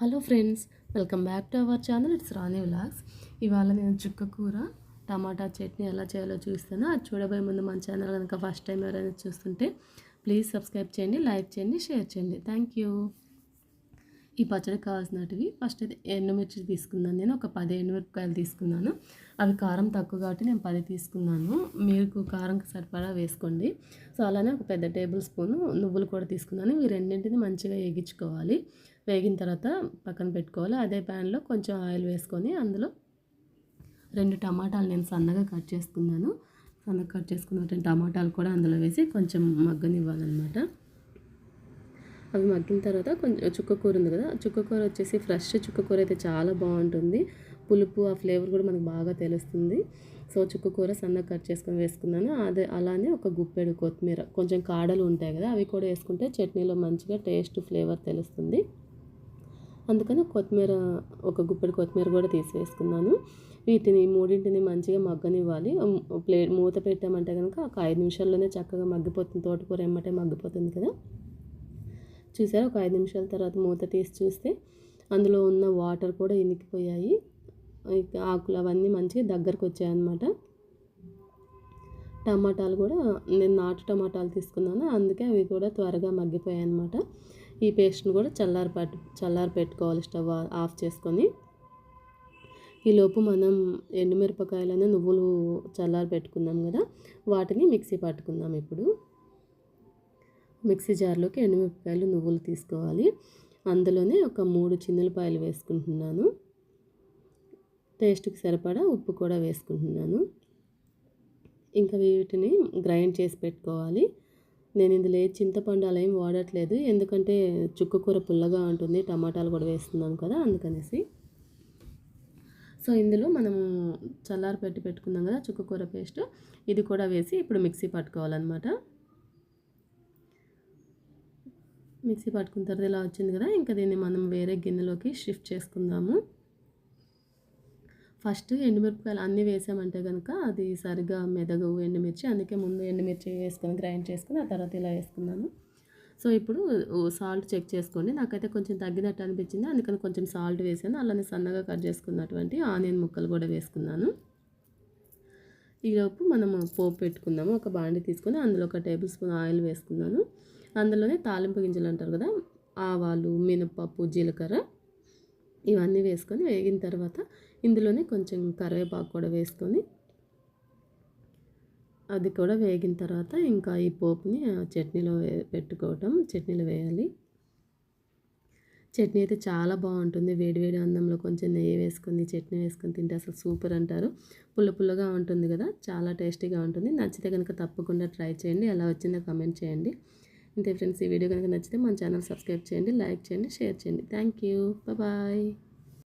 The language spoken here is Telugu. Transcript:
Hello friends welcome back to our channel. It's Rani vlogs. ఇవాళ నేను చుక్క కూర టమాటా చట్నీ ఎలా చేయాలో చూస్తాను అది చూడబోయే ముందు మన ఛానల్ కనుక ఫస్ట్ టైం ఎవరైనా చూస్తుంటే ప్లీజ్ సబ్స్క్రైబ్ చేయండి లైక్ చేయండి షేర్ చేయండి. థ్యాంక్ యూ ఈ పచ్చడి కావాల్సినటివి ఫస్ట్ అయితే ఎండుమిర్చి తీసుకున్నాను నేను ఒక పది ఎండుమిరపకాయలు తీసుకున్నాను. అవి కారం తక్కువ కాబట్టి నేను పది తీసుకున్నాను. మీరు కారం సరిపడా వేసుకోండి. సో అలానే ఒక పెద్ద టేబుల్ స్పూన్ నువ్వులు కూడా తీసుకున్నాను. ఇవి రెండింటిని మంచిగా వేగించుకోవాలి. వేగిన తర్వాత పక్కన పెట్టుకోవాలి. అదే ప్యాన్లో కొంచెం ఆయిల్ వేసుకొని అందులో రెండు టమాటాలు నేను సన్నగా కట్ చేసుకున్నాను. సన్నగా కట్ చేసుకున్న టమాటాలు కూడా అందులో వేసి కొంచెం మగ్గనివ్వాలన్నమాట. అవి మగ్గిన తర్వాత కొంచెం చుక్కకూర ఉంది కదా చుక్కకూర వచ్చేసి ఫ్రెష్ చుక్కకూర అయితే చాలా బాగుంటుంది. పులుపు ఆ ఫ్లేవర్ కూడా మనకు బాగా తెలుస్తుంది. సో చుక్కకూర సన్నగా కట్ చేసుకొని వేసుకున్నాను. అదే అలానే ఒక గుప్పెడు కొత్తిమీర కొంచెం కాడలు ఉంటాయి కదా అవి కూడా వేసుకుంటే చట్నీలో మంచిగా టేస్ట్ ఫ్లేవర్ తెలుస్తుంది. అందుకని కొత్తిమీర ఒక గుప్పెడు కొత్తిమీర కూడా తీసివేసుకున్నాను వీటిని మూడింటిని మంచిగా మగ్గనివ్వాలి. ప్లేట్ మూత పెట్టామంటే కనుక ఒక ఐదు నిమిషాల్లోనే చక్కగా మగ్గిపోతుంది. తోటకూర ఏమంటే మగ్గిపోతుంది కదా. చూసారా? ఒక ఐదు నిమిషాల తర్వాత మూత తీసి చూస్తే అందులో ఉన్న వాటర్ కూడా ఇనికిపోయాయి. ఆకులు అవన్నీ మంచిగా దగ్గరకు వచ్చాయన్నమాట. టమాటాలు కూడా నేను నాటు టమాటాలు తీసుకున్నాను. అందుకే అవి కూడా త్వరగా మగ్గిపోయాయి అనమాట ఈ పేస్ట్ని కూడా చల్లారి పట్టు చల్లారి పెట్టుకోవాలి స్టవ్ ఆఫ్ చేసుకొని. ఈలోపు మనం ఎండుమిరపకాయలను నువ్వులు చల్లారి పెట్టుకున్నాం కదా వాటిని మిక్సీ పట్టుకుందాం ఇప్పుడు. మిక్సీ జార్లోకి ఎండుమిరపకాయలు నువ్వులు తీసుకోవాలి. అందులోనే ఒక మూడు చిన్నులపాయలు వేసుకుంటున్నాను. టేస్ట్కి సరిపడా ఉప్పు కూడా వేసుకుంటున్నాను. ఇంకా వీటిని గ్రైండ్ చేసి పెట్టుకోవాలి. నేను ఇందులో ఏ చింతపండు అలా ఏం వాడట్లేదు. ఎందుకంటే చుక్కకూర పుల్లగా ఉంటుంది టమాటాలు కూడా వేస్తున్నాను కదా అందుకనేసి. సో ఇందులో మనము చల్లారి పెట్టి పెట్టుకున్నాం కదా చుక్కకూర పేస్ట్ ఇది కూడా వేసి ఇప్పుడు మిక్సీ పట్టుకోవాలన్నమాట. మిక్సీ పట్టుకున్న తర్వాత ఇలా వచ్చింది కదా ఇంకా దీన్ని మనం వేరే గిన్నెలోకి షిఫ్ట్ చేసుకుందాము. ఫస్ట్ ఎండుమిరపకాయలు అన్నీ వేసామంటే కనుక అది సరిగా మెదగవు ఎండుమిర్చి అందుకే ముందు ఎండుమిర్చి వేసుకొని గ్రైండ్ చేసుకుని ఆ తర్వాత ఇలా వేసుకున్నాను. సో ఇప్పుడు సాల్ట్ చెక్ చేసుకోండి. నాకైతే కొంచెం తగ్గినట్టు అనిపించింది. అందుకని కొంచెం సాల్ట్ వేసాను. అలానే సన్నగా కట్ చేసుకున్నటువంటి ఆనియన్ ముక్కలు కూడా వేసుకున్నాను. ఈలోపు మనము పోపు పెట్టుకుందాము. ఒక బాండి తీసుకొని అందులో ఒక టేబుల్ స్పూన్ ఆయిల్ వేసుకున్నాను. అందులోనే తాలింపు గింజలు అంటారు కదా ఆవాలు మినపప్పు జీలకర్ర ఇవన్నీ వేసుకొని వేగిన తర్వాత ఇందులోనే కొంచెం కరివేపాకు కూడా వేసుకొని అది కూడా వేగిన తర్వాత ఇంకా ఈ పోపుని చట్నీలో పెట్టుకోవటం చట్నీలో వేయాలి. చట్నీ అయితే చాలా బాగుంటుంది. వేడివేడి అన్నంలో కొంచెం నెయ్యి వేసుకొని చట్నీ వేసుకొని తింటే అసలు సూపర్ అంటారు. పుల్ల పుల్లగా ఉంటుంది కదా చాలా టేస్టీగా ఉంటుంది. నచ్చితే కనుక తప్పకుండా ట్రై చేయండి. ఎలా వచ్చిందో కమెంట్ చేయండి. అంతే ఫ్రెండ్స్ ఈ వీడియో కనుక నచ్చితే మన ఛానల్ సబ్స్క్రైబ్ చేయండి లైక్ చేయండి షేర్ చేయండి. Thank you. బాయ్.